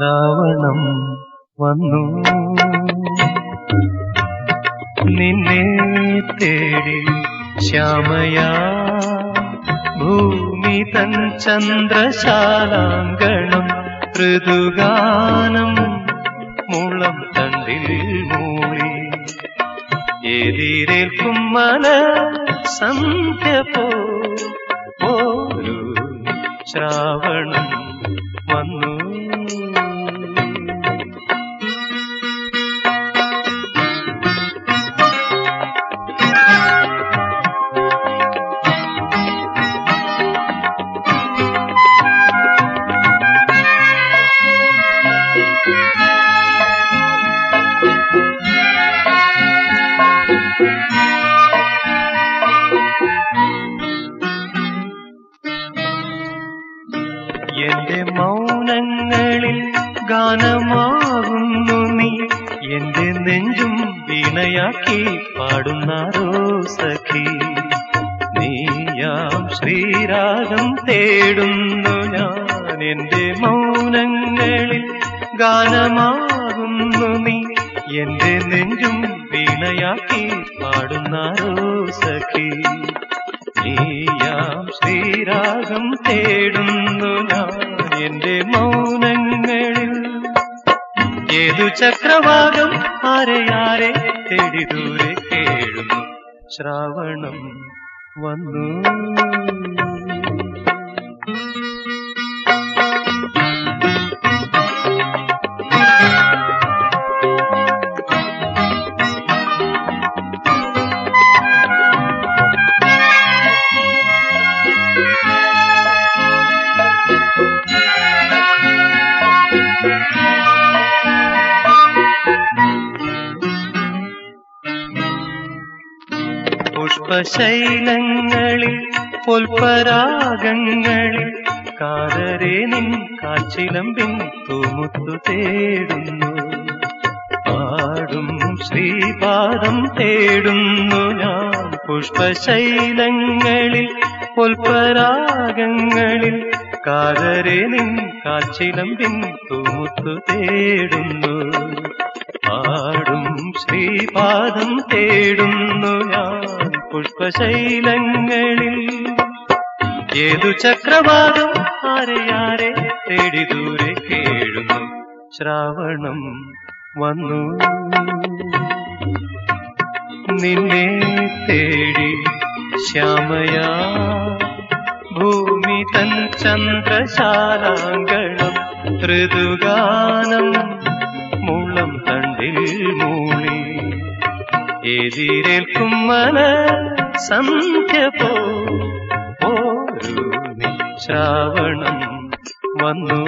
ശ്രാവണം വന്നു. നിന്നെ തേടി ശ്യാമയാ ഭൂമി തൻ ചന്ദ്രശാലാങ്കണം ഋതുഗാനം മുളം തണ്ടിൽ മൂളി എതിരേൽക്കും മല സന്ധ്യ ശ്രാവണം വന്നു. എന്റെ മൗനങ്ങളിൽ ഗാനമാകുന്നു നീ. എന്റെ നെഞ്ചും വീണയാക്കി പാടുന്നാരോ സഖി നീയാം ശ്രീരാഗം തേടുന്നു ഞാൻ. എന്റെ മൗനങ്ങളിൽ ഗാനമാകുന്നു നീ. എന്റെ നെഞ്ചും വീണയാക്കി പാടുന്നാരോ സഖി ശ്രീരാഗം തേടുന്നു ഞാൻ എന്റെ മൗനങ്ങളിൽ. ഏതു ചക്രവാകം ആരെയാരെ തേടി ദൂരെ ശ്രാവണം വന്നു. പുഷ്പശൈലങ്ങളിൽ പൊൽപരാഗങ്ങളിൽ കാതരെ നിൻ കാച്ചിലമ്പിൻ തൂമുത്തു തേടുന്നു. പാടും ശ്രീപാദം തേടുന്നു ഞാൻ. പുഷ്പശൈലങ്ങളിൽ പൊൽപരാഗങ്ങളിൽ കാതരെ നിൻ കാച്ചിലമ്പിൻ തൂമുത്തു തേടുന്നു. പാടും ശ്രീപാദം തേടുന്നു ഞാൻ. പുഷ്പശൈലങ്ങളിൽ ഏതു ചക്രവാദം ആരെയാരെ തേടി ദൂരെ കേഴുന്നു? ശ്രാവണം വന്നു. നിന്നെ തേടി ശ്യാമയാ ഭൂമി തൻ ചന്ദ്രശാലാങ്കണം ഋതുഗാനം എതിരേൽക്കും മന സന്ധ്യ പോ ശ്രാവണം വന്നു.